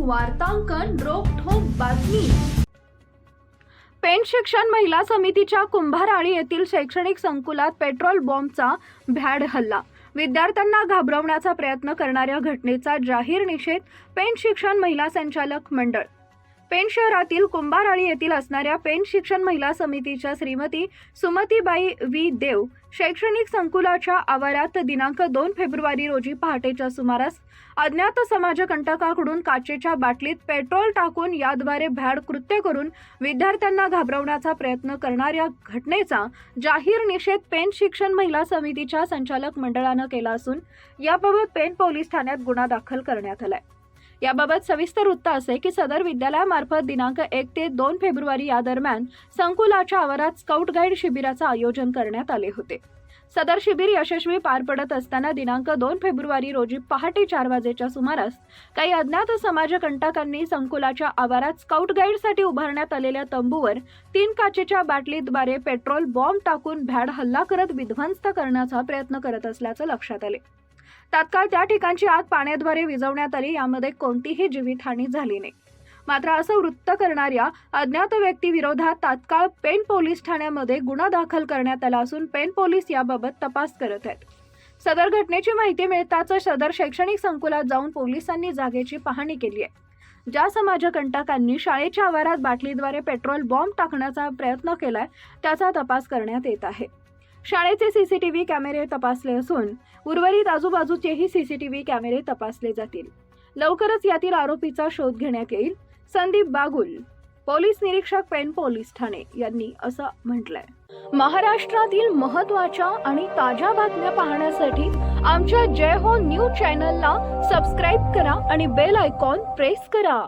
वार्तांकन रोखोक बातमी. पेण शिक्षण महिला समितीच्या कुंभाराळी येथील शैक्षणिक संकुलात पेट्रोल बॉम्बचा भ्याड हल्ला. विद्यार्थ्यांना घाबरवण्याचा प्रयत्न करणाऱ्या घटनेचा जाहीर निषेध पेण शिक्षण महिला संचालक मंडळ. पेण शहरातील कुंभाराळी येथील असणाऱ्या पेण शिक्षण महिला समितीच्या श्रीमती सुमतीबाई व्ही. देव शैक्षणिक संकुलाच्या आवारात दिनांक दोन फेब्रुवारी रोजी पहाटेच्या सुमारास अज्ञात समाजकंटकाकडून काचेच्या बाटलीत पेट्रोल टाकून याद्वारे भ्याड कृत्य करून विद्यार्थ्यांना घाबरवण्याचा प्रयत्न करणाऱ्या घटनेचा जाहीर निषेध पेन शिक्षण महिला समितीच्या संचालक मंडळानं केला असून याबाबत पेन पोलीस ठाण्यात गुन्हा दाखल करण्यात आलाय. याबाबत सविस्तर वृत्त असे की सदर विद्यालयामार्फत दिनांक एक ते दोन फेब्रुवारी या दरम्यान संकुलाच्या आवारात स्काउट गाईड शिबिराचं आयोजन करण्यात आले होते. सदर शिबिर यशस्वी पार पडत असताना दिनांक दोन फेब्रुवारी रोजी पहाटे चार वाजेच्या सुमारास काही अज्ञात समाजकंटकांनी संकुलाच्या आवारात स्काउट गाईडसाठी उभारण्यात आलेल्या तंबूवर तीन काचेच्या बाटलीद्वारे पेट्रोल बॉम्ब टाकून भ्याड हल्ला करत विध्वंस्त करण्याचा प्रयत्न करत असल्याचं लक्षात आले. तात्काळ त्या ठिकाणची आग पाण्याद्वारे विझवण्यात आली यामध्ये कोणतीही जीवितहानी झाली नाही. मात्र असं वृत्त करणाऱ्या अज्ञात व्यक्तीविरोधात तात्काळ पेन पोलीस ठाण्यामध्ये गुन्हा दाखल करण्यात आला असून पेन पोलीस याबाबत तपास करत आहेत. सदर घटनेची माहिती मिळताच सदर शैक्षणिक संकुलात जाऊन पोलिसांनी जागेची पाहणी केली आहे. ज्या समाजकंटकांनी शाळेच्या आवारात बाटलीद्वारे पेट्रोल बॉम्ब टाकण्याचा प्रयत्न केलाय त्याचा तपास करण्यात येत आहे. शाळेचे सीसीटीव्ही कॅमेरे तपासले असून उर्वरित आजूबाजूचेही सीसीटीव्ही कॅमेरे तपासले जातील. लवकरच यातील आरोपीचा शोध घेण्यात येईल. संदीप बागुल पोलीस निरीक्षक पेन पोलीस ठाणे यांनी असं म्हटलंय. महाराष्ट्रातील महत्त्वाच्या आणि ताज्या बातम्या पाहण्यासाठी आमच्या जय हो न्यूज चॅनलला सबस्क्राईब करा आणि बेल आयकॉन प्रेस करा.